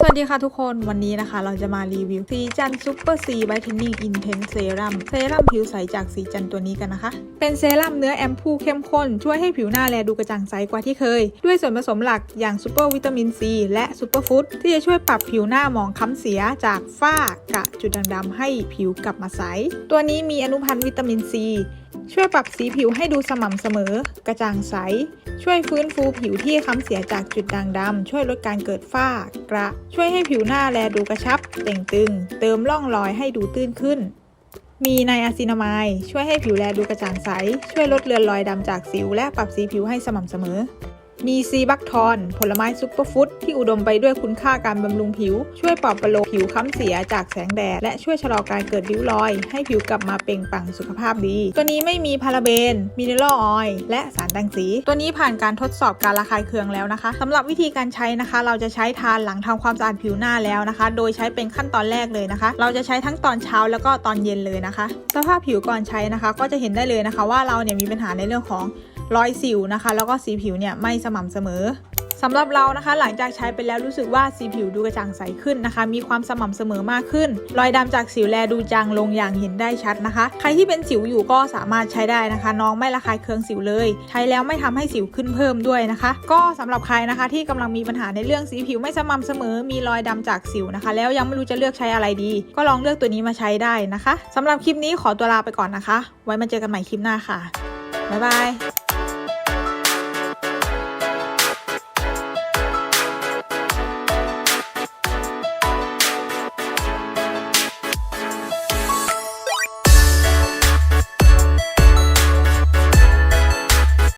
สวัสดีค่ะทุกคนวันนี้นะคะ เราจะมารีวิวสีจันซูเปอร์ซีไวท์เทนนิ่งอินเทนเซรั่มเซรั่มผิวใสจากสีจันตัวนี้กันนะคะ เป็นเซรั่มเนื้อแอมพูเข้มข้น ช่วยให้ผิวหน้าแลดูกระจ่างใสกว่าที่เคย ด้วยส่วนผสมหลักอย่างซูเปอร์วิตามินซีและซูเปอร์ฟู้ดที่จะช่วยปรับผิวหน้าหมองค้ำเสียจากฝ้ากระจุดด่างดำให้ผิวกลับมาใส ตัวนี้มีอนุพันธ์วิตามินซีช่วยปรับสีผิวให้ดูสม่ำเสมอ กระจ่างใส ช่วยฟื้นฟูผิวที่ค้ำเสียจากจุดด่างดำช่วยลดการเกิดฝ้ากระช่วยให้ผิวหน้าแลดูกระชับเต่งตึง เติมร่องรอยให้ดูตื้นขึ้น มีไนอาซินามายช่วยให้ผิวแลดูกระจ่างใส ช่วยลดเลือนรอยดำจากสิวและปรับสีผิวให้สม่ำเสมอ มีซีบักทอน ผลไม้ซุปเปอร์ฟู้ดที่อุดมไปด้วยคุณค่าการบำรุงผิว ช่วยปลอบประโลมผิวค้ำเสียจากแสงแดด และช่วยชะลอการเกิดริ้วรอย ให้ผิวกลับมาเปล่งปลั่งสุขภาพดี ตัวนี้ไม่มีพาราเบน มิเนอรัลออยล์และสารแต่งสี ตัวนี้ผ่านการทดสอบการระคายเคืองแล้วนะคะสำหรับวิธีการใช้นะคะ เราจะใช้ทานหลังทำความสะอาดผิวหน้าแล้วนะคะ โดยใช้เป็นขั้นตอนแรกเลยนะคะ เราจะใช้ทั้งตอนเช้าแล้วก็ตอนเย็นเลยนะคะ สภาพผิวก่อนใช้นะคะ ก็จะเห็นได้เลยนะคะ ว่าเราเนี่ยมีปัญหาในเรื่องของ รอยสิวนะคะ แล้วก็สีผิวเนี่ยไม่สม่ำเสมอสำหรับเรานะคะ หลังจากใช้ไปแล้วรู้สึกว่าสีผิวดูกระจ่างใสขึ้นนะคะ มีความสม่ำเสมอมากขึ้น รอยดำจากสิวแลดูจางลงอย่างเห็นได้ชัดนะคะ ใครที่เป็นสิวอยู่ก็สามารถใช้ได้นะคะ น้องไม่ระคายเคืองสิวเลย ใช้แล้วไม่ทำให้สิวขึ้นเพิ่มด้วยนะคะ ก็สำหรับใครนะคะ ที่กำลังมีปัญหาในเรื่องสีผิวไม่สม่ำเสมอ มีรอยดำจากสิวนะคะ แล้วยังไม่รู้จะเลือกใช้อะไรดี ก็ลองเลือกตัวนี้มาใช้ได้นะคะสำหรับคลิปนี้ขอตัวลาไปก่อนนะคะ ไว้มาเจอกันใหม่คลิปหน้าค่ะบ๊ายบาย